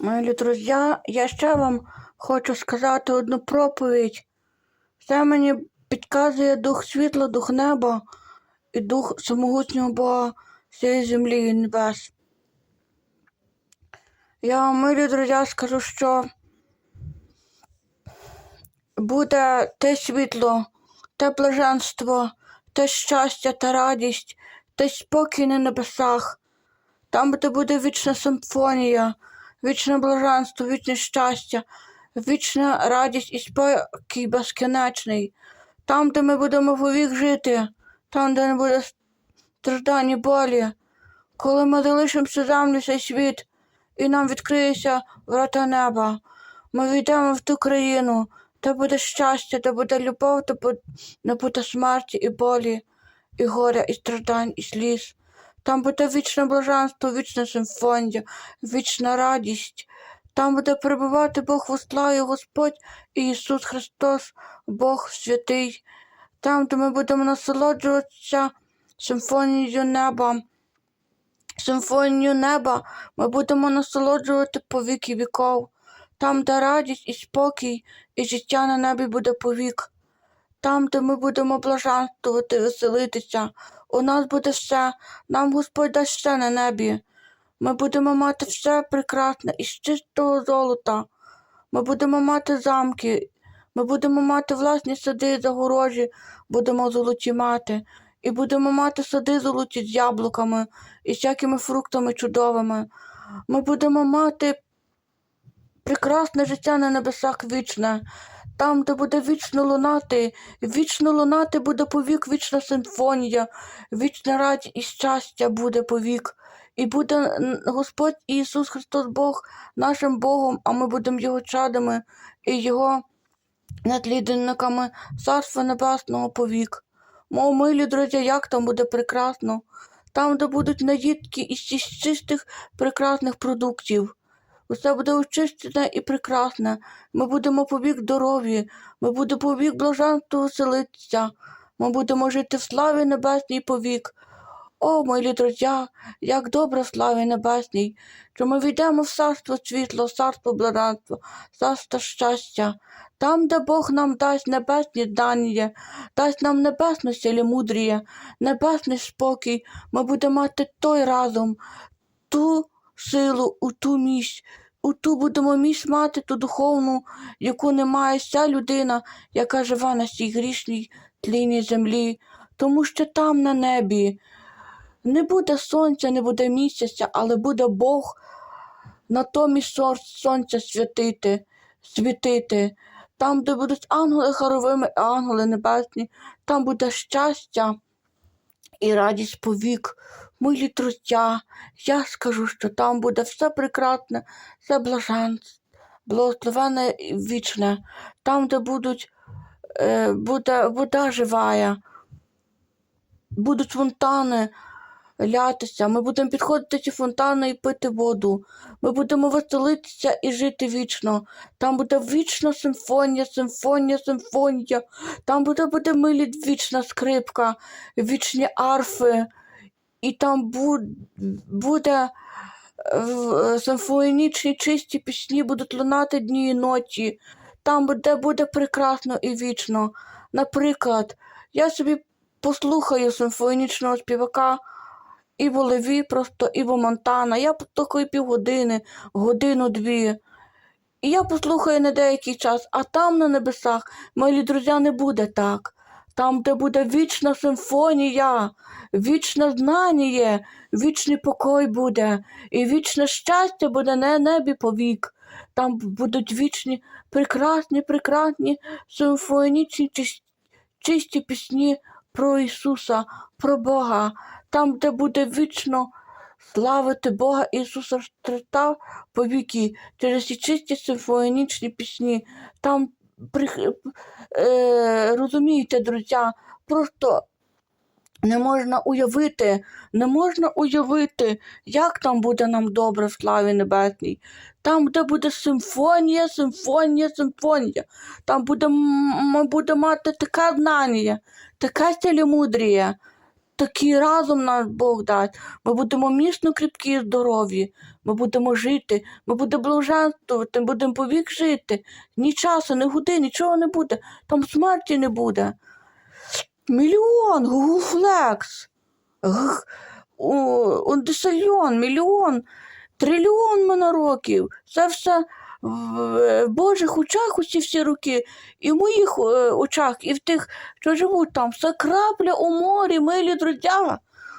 Мої друзі, я ще вам хочу сказати одну проповідь. Це мені підказує дух світла, дух неба і дух самогутнього Бога всієї землі і небес. Я вам, милі друзі, скажу, що буде те світло, те блаженство, те щастя та радість, те спокій на небесах. Там, де буде вічна симфонія, вічне блаженство, вічне щастя, вічна радість і спокій безкінечний. Там, де ми будемо повік жити, там, де не буде страждань і болі. Коли ми залишимося землю цей світ, і нам відкриється врата неба, ми війдемо в ту країну, де буде щастя, де буде любов, де буде- не буде смерті і болі, і горя, і страждань, і сліз. Там буде вічне блаженство, вічна симфонія, вічна радість. Там буде перебувати Бог в славі Господь і Ісус Христос, Бог святий. Там, де ми будемо насолоджуватися симфонією неба. Симфонію неба ми будемо насолоджувати по віки віков. Там, де радість і спокій, і життя на небі буде повік. Там, де ми будемо блаженствувати, веселитися. У нас буде все, нам Господь дасть все на небі. Ми будемо мати все прекрасне із чистого золота. Ми будемо мати замки, ми будемо мати власні сади загорожі, будемо золоті мати. І будемо мати сади золоті з яблуками і всякими фруктами чудовими. Ми будемо мати прекрасне життя на небесах вічне, там, де буде вічно лунати, вічно лунати буде повік вічна симфонія, вічна радість і щастя буде повік. І буде Господь Ісус Христос Бог нашим Богом, а ми будемо Його чадами і Його наслідниками Царства Небесного повік. Мов милі друзі, як там буде прекрасно, там, де будуть наїдки із чистих прекрасних продуктів. Усе буде очищене і прекрасне. Ми будемо побік здорові, ми будемо побік блаженства веселитися, ми будемо жити в славі небесній повік. О, мої друзі, як добре в славі небесній, що ми війдемо в царство світло, царство блаженства, царство щастя, там, де Бог нам дасть небесні дані, дасть нам небесну сілі мудріє, небесний спокій, ми будемо мати той разом, ту силу, у ту міць, у ту будемо міць мати ту духовну, яку не має вся людина, яка живе на цій грішній тлінній землі, тому що там на небі не буде сонця, не буде місяця, але буде Бог натомість сонця святити, світити. Там, де будуть ангели хоровими, ангели небесні, там буде щастя і радість повік. Милі труття, я скажу, що там буде все прекрасне, все блаженство, благословене і вічне, там, де будуть, е, буде вода живая, будуть фонтани лятися. Ми будемо підходити ці фонтани і пити воду. Ми будемо веселитися і жити вічно. Там буде вічна симфонія, симфонія, симфонія. Там буде, буде милі вічна скрипка, вічні арфи. І там буде е, симфонічні чисті пісні будуть лунати дні і ночі. Там буде, буде прекрасно і вічно. Наприклад, я собі послухаю симфонічного співака Іво Леві, просто Іво Монтана. Я послухаю півгодини, годину-дві. І я послухаю на деякий час, а там на небесах, мої друзі, не буде так. Там, де буде вічна симфонія, вічне знання, вічний покой буде, і вічне щастя буде на небі повік. Там будуть вічні, прекрасні, прекрасні симфонічні чисті пісні про Ісуса, про Бога, там, де буде вічно славити Бога Ісуса Христа по віки через ці чисті симфонічні пісні. Там е, розумієте, друзі, просто не можна уявити, не можна уявити, як там буде нам добре в славі небесній. Там, де буде симфонія, симфонія, симфонія. Там буде, будемо мати таке знання, таке цілімудріє, такий разом нас Бог дасть. Ми будемо міцно кріпкі і здорові. ми будемо жити, ми будемо блаженствувати, будемо повік жити. Ні часу, ні годин, нічого не буде, там смерті не буде. Мільйон, Google Flex, г- Ондесальйон, мільйон, трильйон мене років. Це все в в Божих очах усі всі роки, і в моїх е, очах, і в тих, що живуть там. Це крапля у морі, милі друзі.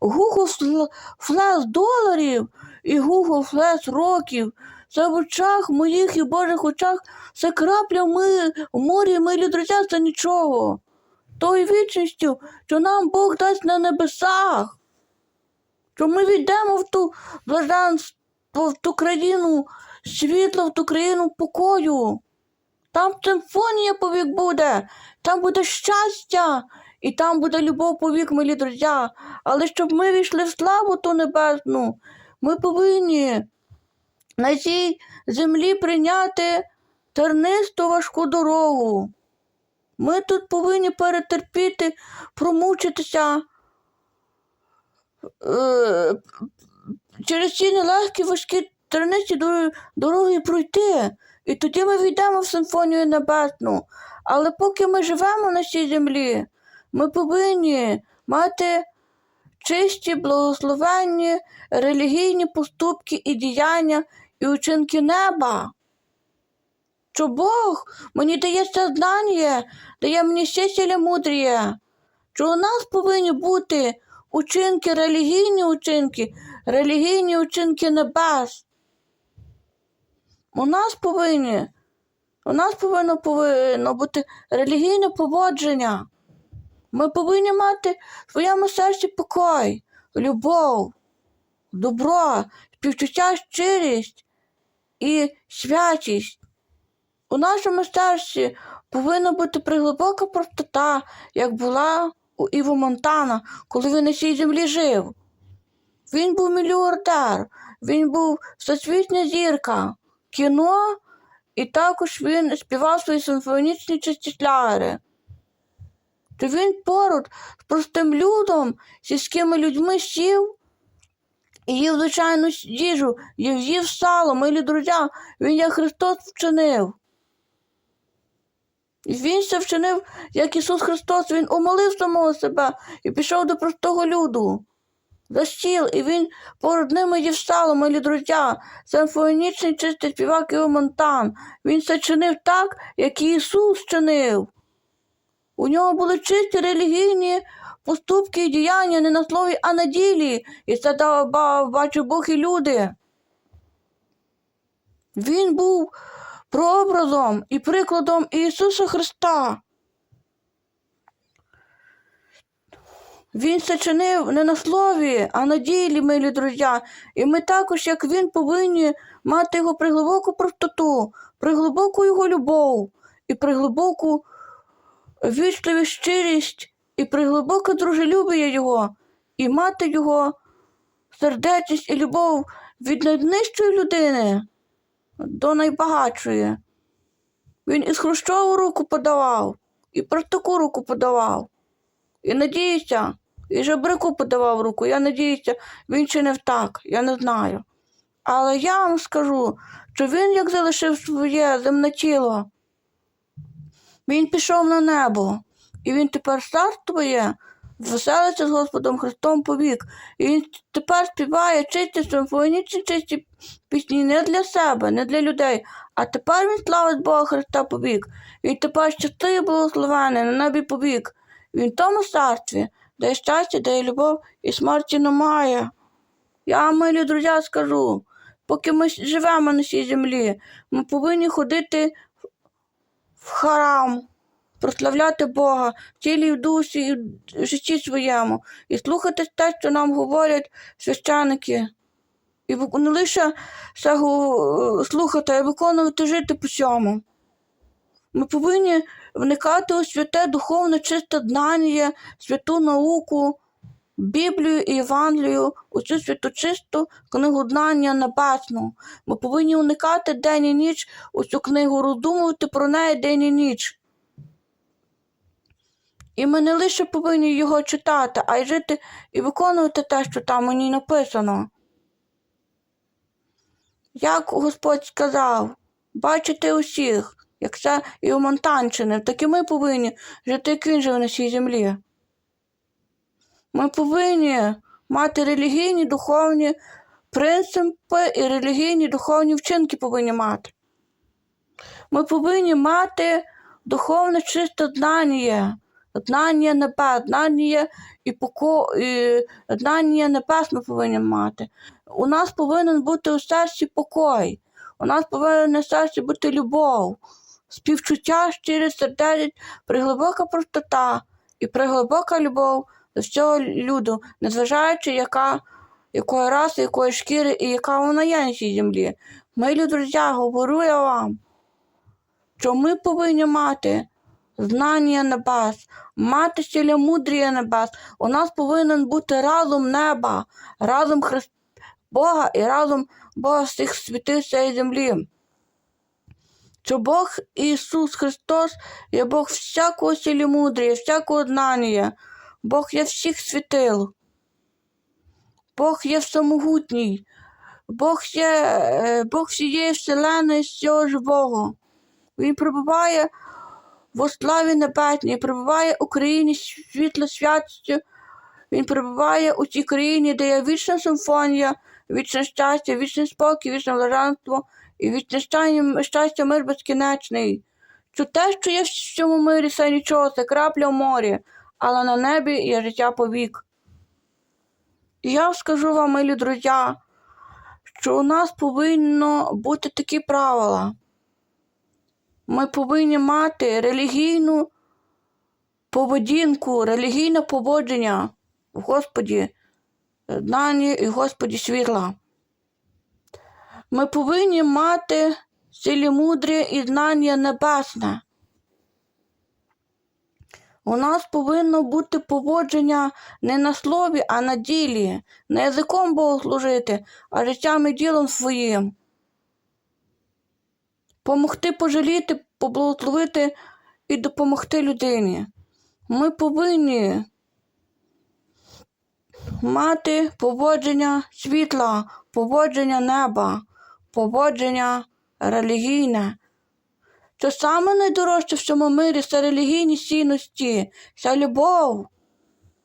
Google Flash доларів і Google Flash років. Це в очах моїх і Божих очах це крапля ми, в морі, милі друзі, це нічого. Тою вічністю, що нам Бог дасть на небесах, що ми війдемо в ту блаженство, в ту країну світла, в ту країну покою. Там симфонія повік буде, там буде щастя, і там буде любов повік, милі друзі. Але щоб ми війшли в славу ту небесну, ми повинні на цій землі прийняти тернисту важку дорогу. Ми тут повинні перетерпіти, промучитися е, через ці нелегкі важкі дор- дороги пройти. І тоді ми війдемо в симфонію небесну. Але поки ми живемо на цій землі, ми повинні мати чисті, благословенні, релігійні поступки і діяння і учинки неба. Що Бог мені дає це знання, дає мені сілі мудріє, що у нас повинні бути учинки, релігійні учинки, релігійні учинки небес. У нас повинні, у нас повинно, повинно бути релігійне поводження. Ми повинні мати в своєму серці покой, любов, добро, співчуття, щирість і святість. У нашому серці повинна бути приглибока простота, як була у Іво Монтана, коли він на цій землі жив. Він був мільярдер, він був всесвітня зірка, кіно, і також він співав свої симфонічні чисті. То він поруч з простим людом, сільськими людьми сів і їв звичайну їжу, їв, їв сало, милі друзі, він як Христос вчинив. І він це вчинив, як Ісус Христос, Він умолив самого себе і пішов до простого люду. За стіл, і він поряд ними їв сало, милі друзі, симфонічний чистий співак Іо Монтан. Він це чинив так, як і Ісус чинив. У нього були чисті релігійні поступки і діяння не на слові, а на ділі. І це дав, ба- бачив Бог і люди. Він був прообразом і прикладом Ісуса Христа. Він це чинив не на слові, а на ділі, милі друзі. І ми також, як він, повинні мати його приглибоку простоту, приглибоку його любов і приглибоку вічливість, щирість і приглибоке дружелюбія його, і мати його сердечність і любов від найнижчої людини до найбагатшої. Він із Хрущову руку подавав, і простаку руку подавав. І надіюся, і жебрику подавав руку. Я надіюся, він чинив так, я не знаю. Але я вам скажу, що він, як залишив своє земне тіло, він пішов на небо, і він тепер царствує, веселиться з Господом Христом повік. І він тепер співає чисті симфонічні чисті пісні не для себе, не для людей, а тепер він славить Бога Христа повік. Він тепер щастий благословений на небі повік. Він в тому царстві, де щастя, де є любов і смерті немає. Я, милі друзі, скажу, поки ми живемо на цій землі, ми повинні ходити в храм, прославляти Бога в тілі і в дусі, і в житті своєму, і слухати те, що нам говорять священики. І не лише слухати, а й виконувати жити по цьому. Ми повинні вникати у святе духовне чисте знання, святу науку, Біблію і Євангелію, у цю святочисту книгу знання небесну. Ми повинні уникати день і ніч у цю книгу, роздумувати про неї день і ніч. І ми не лише повинні його читати, а й жити і виконувати те, що там ній написано. як Господь сказав, бачити усіх, як це і у Монтанщини, так і ми повинні жити, живе на цій землі. Ми повинні мати релігійні, духовні принципи і релігійні духовні вчинки повинні мати. Ми повинні мати духовне чисте знання, знання небес, знання і поко... і знання небес ми повинні мати. У нас повинен бути у серці покой, у нас повинна у серці бути любов, співчуття, щирість, сердечність, приглибока простота і приглибока любов до всього люду, незважаючи, яка, якої раси, якої шкіри і яка вона є на цій землі. Милі друзі, говорю я вам, що ми повинні мати знання небес, мати сілля мудрія небес. У нас повинен бути разом неба, разом Христ... Бога і разом Бога всіх світів цієї землі. Що Бог Ісус Христос є Бог всякого сілі мудрія, всякого знання. Бог є всіх світил. Бог є всемогутній. Бог є е, Бог всієї вселеної, всього живого. Він перебуває в славі небесній, перебуває у країні світло святістю. Він перебуває у цій країні, де є вічна симфонія, вічне щастя, вічний спокій, вічне блаженство і вічне щастя, мир безкінечний. Що те, що є в цьому мирі, це нічого, це крапля в морі, але на небі є життя повік. Я скажу вам, милі друзі, що у нас повинно бути такі правила. Ми повинні мати релігійну поведінку, релігійне поводження в Господі знання і Господі світла. Ми повинні мати силі мудрі і знання небесне. У нас повинно бути поводження не на слові, а на ділі, не язиком Богу служити, а життям і ділом своїм. Помогти пожаліти, поблагословити і допомогти людині. Ми повинні мати поводження світла, поводження неба, поводження релігійне. Це саме найдорожче в цьому мирі це релігійні цінності, це любов,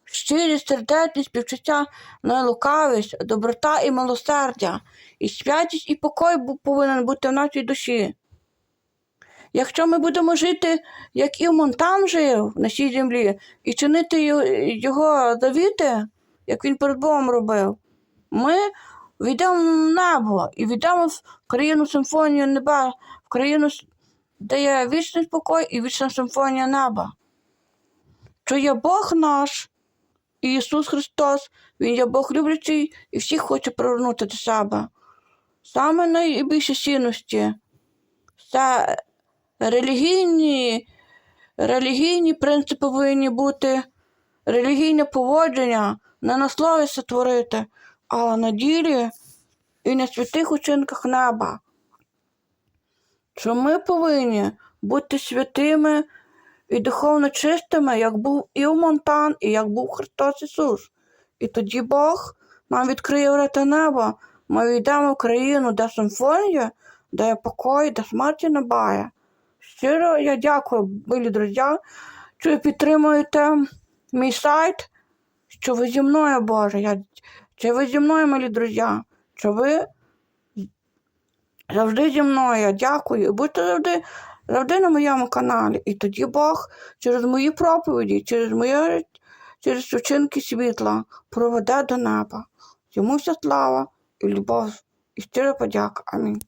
щирість, сердечність, співчуття, нелукавість, доброта і милосердя, і святість, і покой повинен бути в нашій душі. Якщо ми будемо жити, як і Монтан жив на цій землі, і чинити його завіти, як він перед Богом робив, ми війдемо в небо і війдемо в країну симфонію неба, в країну, де є вічний спокій і вічна симфонія неба. Що є Бог наш, Ісус Христос, Він є Бог люблячий і всіх хоче привернути до себе. Саме найбільші цінності це релігійні, релігійні принципи повинні бути, релігійне поводження не на слові сотворити, але на ділі і на святих учинках неба. Що ми повинні бути святими і духовно чистими, як був і Монтан, і як був Христос Ісус. І тоді Бог нам відкриє врата неба. Ми війдемо в країну, де симфонія, де є покой, де смерті небає. Щиро я дякую, милі друзі, що підтримуєте мій сайт, що ви зі мною, Боже. Я, що ви зі мною, милі друзі, Чи ви завжди зі мною. Дякую. Будьте завжди, завжди на моєму каналі. І тоді Бог через мої проповіді, через моє через вчинки світла проведе до неба. Йому вся слава і любов, і щира подяка. Амінь.